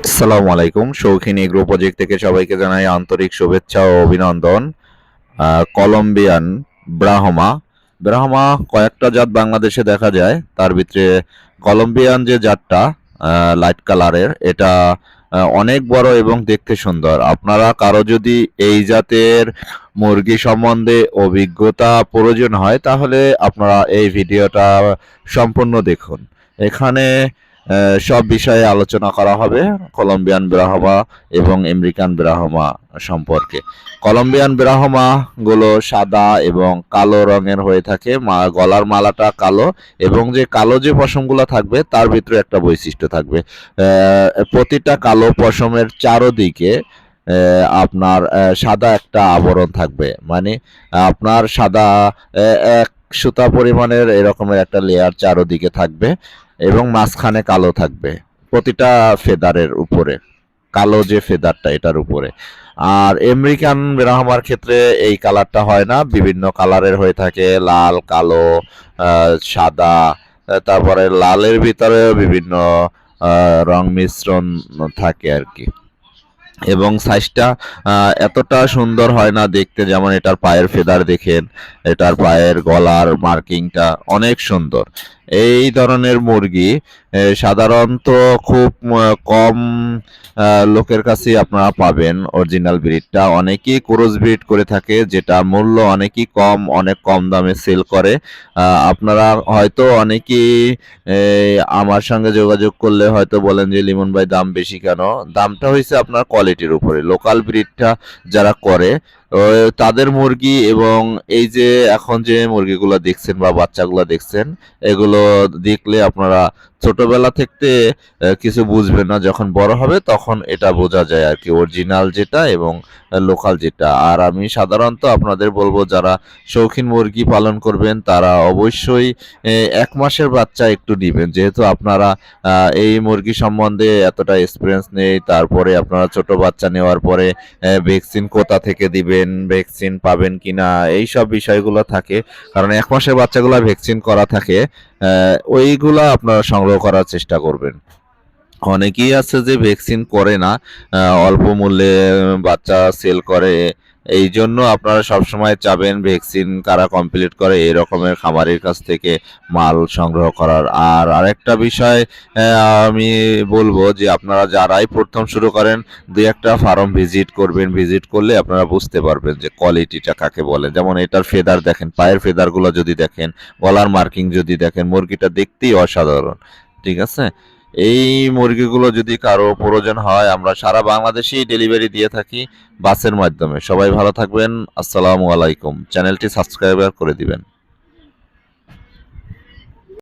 আসসালামু আলাইকুম। শৌখিন এগ্রো প্রজেক্ট থেকে সবাইকে জানাই আন্তরিক শুভেচ্ছা ও অভিনন্দন। কলম্বিয়ান ব্রাহমা। ব্রাহমা কয়েকটা জাত বাংলাদেশে দেখা যায়। তার ভিতরে কলম্বিয়ান যে জাতটা লাইট কালারের, এটা অনেক বড় এবং দেখতে সুন্দর। আপনারা কারও যদি এই জাতের মুরগি সম্বন্ধে অভিজ্ঞতা প্রয়োজন হয়, তাহলে আপনারা এই ভিডিওটা সম্পূর্ণ দেখুন। এখানে সব বিষয়ে আলোচনা করা হবে কলম্বিয়ান ব্রাহ্মা এবং আমেরিকান ব্রাহ্মা সম্পর্কে। কলম্বিয়ান ব্রাহ্মা গুলো সাদা এবং কালো রঙের হয়ে থাকে গলার মালাটা কালো এবং যে কালো যে পশমগুলো থাকবে তার ভিতরে একটা বৈশিষ্ট্য থাকবে। প্রতিটা কালো পশমের চারোদিকে আপনার সাদা একটা আবরণ থাকবে। মানে আপনার সাদা এক সুতা পরিমাণের এরকমের একটা লেয়ার চারোদিকে থাকবে এবং মাঝখানে কালো থাকবে, প্রতিটা ফেদারের উপরে, কালো যে ফেদারটা এটার উপরে। আর আমেরিকান ব্রাহ্মার ক্ষেত্রে এই কালারটা হয় না, বিভিন্ন কালারের হয়ে থাকে, লাল, কালো সাদা তারপরে লালের ভিতরে বিভিন্ন রং মিশ্রণ থাকে আর কি। এবং সাইজটা এতটা সুন্দর হয় না দেখতে যেমন এটার পায়ের ফেদার দেখেন, এটার পায়ের গলার মার্কিংটা অনেক সুন্দর। এই ধরনের মুরগি সাধারণত খুব কম লোকের কাছেই আপনারা পাবেন অরিজিনাল ব্রিডটা। অনেকেই ক্রস ব্রিড করে থাকে যেটা মূল্য অনেকই কম, অনেক কম দামে সেল করে। আপনারা হয়তো অনেকেই আমার সঙ্গে যোগাযোগ করলে হয়তো বলেন যে, লিমন ভাই, দাম বেশি কেন? দামটা হয়েছে আপনার কোয়ালিটির উপরে। লোকাল ব্রিডটা যারা করে তাদের মুরগি এবং এই যে এখন যে মুরগিগুলো দেখছেন বা বাচ্চাগুলো দেখছেন, এগুলো দেখলে আপনারা ছোটবেলা থেকে কিছু বুঝবেন না। যখন বড় হবে তখন এটা বোঝা যায় আর কি অরিজিনাল যেটা এবং লোকাল যেটা। আর আমি সাধারণত আপনাদের বলব, যারা শৌখিন মুরগি পালন করবেন, তারা অবশ্যই এক মাসের বাচ্চা একটু নেবেন। যেহেতু আপনারা এই মুরগি সম্বন্ধে এতটা এক্সপিরিয়েন্স নেই, তারপরে আপনারা ছোট বাচ্চা নেওয়ার পরে ভ্যাকসিন কোথা থেকে দিবেন ভ্যাকসিন পাবেন কি না এইসব বিষয়গুলো থাকে। কারণ এক মাসের বাচ্চাগুলো ভ্যাকসিন করা থাকে ওইগুলা আপনারা সংগ্রহ করার চেষ্টা করবেন। অনেকেই আছে যে ভ্যাকসিন করে না অল্প মূল্যে বাচ্চা সেল করে। এই জন্য আপনারা সবসময় চাবেন ভ্যাকসিন কারা কমপ্লিট করে, এই রকমের খামারের কাছ থেকে মাল সংগ্রহ করার। আর আরেকটা বিষয় আমি বলব যে আপনারা যারাই প্রথম শুরু করেন দুই একটা ফার্ম ভিজিট করবেন। ভিজিট করলে আপনারা বুঝতে পারবেন যে কোয়ালিটিটা কাকে বলে। যেমন এটার ফেদার দেখেন, পায়ের ফেদারগুলো যদি দেখেন, গলার মার্কিং যদি দেখেন, মুরগিটা দেখতেই অসাধারণ। ঠিক আছে? এই মুরগিগুলো যদি কারও প্রয়োজন হয়, আমরা সারা বাংলাদেশেই ডেলিভারি দিয়ে থাকি বাসের মাধ্যমে। সবাই ভালো থাকবেন। আসসালামু আলাইকুম। চ্যানেলটি সাবস্ক্রাইবার করে দিবেন।